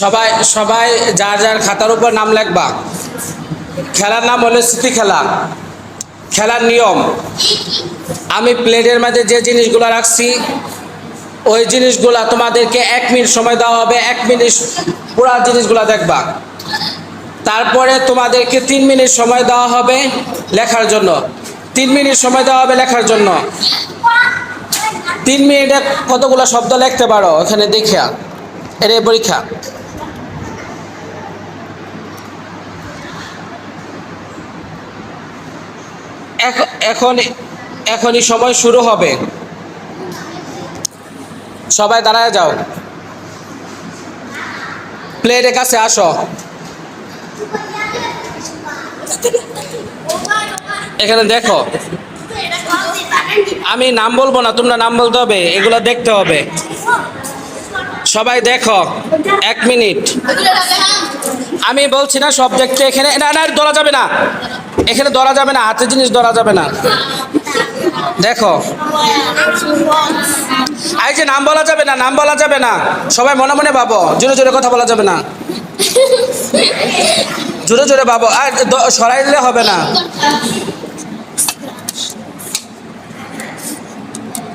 সবাই সবাই যার যার খাতার উপর নাম লেখবা। খেলার নাম হলো স্মৃতি খেলা। খেলার নিয়ম। আমি প্লেটের মাঝে যে জিনিসগুলো রাখছি, ওই জিনিসগুলা তোমাদেরকে এক মিনিট সময় দেওয়া হবে, এক মিনিট পুরা জিনিসগুলা দেখবা। তারপরে তোমাদেরকে তিন মিনিট সময় দেওয়া হবে লেখার জন্য। তিন মিনিট সময় দেওয়া হবে লেখার জন্য। তিন মিনিটে কতগুলো শব্দ লিখতে পারো? এখানে দেখিয়া। এর পরীক্ষা। এখ- এখন, এখনই সময় শুরু হবে। সবাই দাঁড়ায় যাও। প্লেটের কাছে আসো। এখানে দেখো। আমি নাম বলব না, তোমরা নাম বলতে হবে, এগুলো দেখতে হবে। সবাই দেখো, এক মিনিট। আমি বলছি না সব দেখতে এখানে, না না, ধরা যাবে না। এখানে ধরা যাবে না, হাতের জিনিস ধরা যাবে না। দেখো। এই যে নাম বলা যাবে না, নাম বলা যাবে না। সবাই মনে মনে ভাবো, জোরে জোরে কথা বলা যাবে না। জোরে জোরে ভাবো, আর সরাই দিলে হবে না।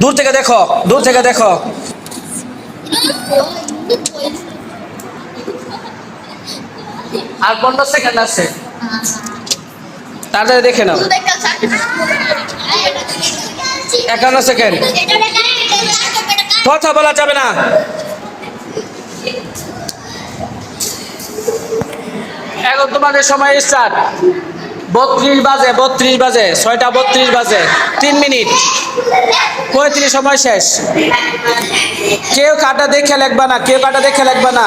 দূর থেকে দেখো, দূর থেকে দেখো। আর পনেরো সেকেন্ড আছে। তাড়াতাড়ি দেখে নাও। একান্ন সেকেন্ড কথা বলা যাবে না। এখন তোমাদের সময় স্টার্ট বত্রিশ বাজে বত্রিশ বাজে, ছয়টা বত্রিশ বাজে, তিন মিনিট। পঁয়ত্রিশ সময় শেষ। কেউ কাটা দেখে লিখবা না, কেউ কাটা দেখে লিখবা না।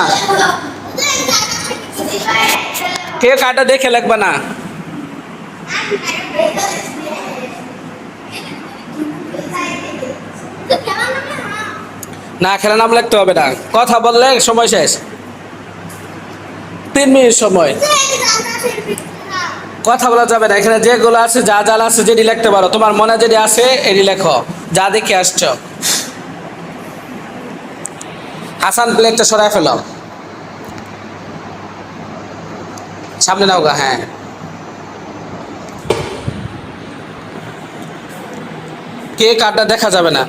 কেউ কাটা দেখে লিখবা না। না খেলা নাম লিখতে হবে না। কথা বললে সময় শেষ। তিন মিনিট সময়। কথা বলা যাবে না। এখানে যেগুলো আছে, যা যা আছে, যেটি লিখতে পারো। তোমার মনে যেটি আছে, এটি লেখো। যা দেখে আসছো। হাসান প্লেটটা সরাই ফেলো। সামনে নাও গা হ্যাঁ। কে কার্ডটা দেখা যাবে না?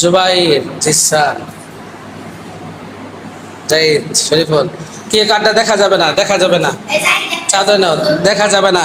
জুবাইর জিসান জাইদ শরীফুল। কে কার্ডটা দেখা যাবে না? দেখা যাবে না। চাদর দেখা যাবে না।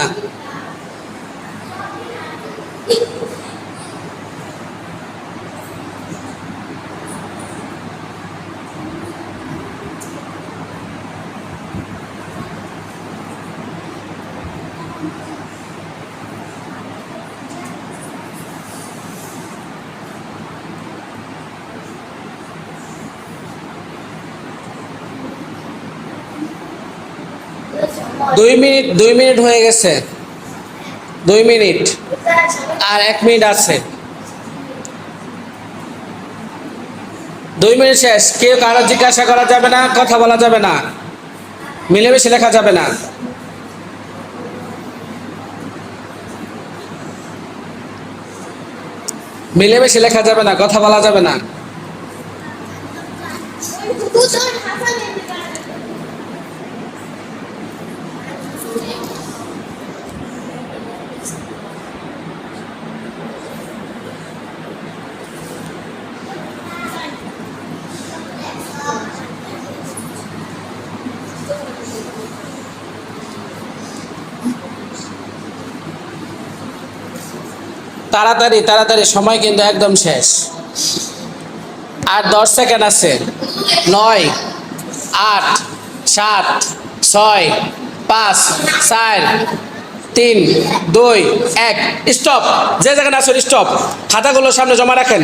দুই মিনিট দুই মিনিট হয়ে গেছে। দুই মিনিট। আর এক মিনিট আছে। দুই মিনিট শেষ। কেউ কারও জিজ্ঞাসা করা যাবে না, কথা বলা যাবে না। মিলেমিশে লেখা যাবে না। মিলেমিশে লেখা যাবে না, কথা বলা যাবে না। তাড়াতাড়ি তাড়াতাড়ি, সময় কিন্তু একদম শেষ। আর দশ সেকেন্ড আছে। নয়, আট, সাত, ছয়, পাঁচ, চার, তিন, দুই, এক, স্টপ। যে জায়গাটা আসুন স্টপ। খাতাগুলো সামনে জমা রাখেন।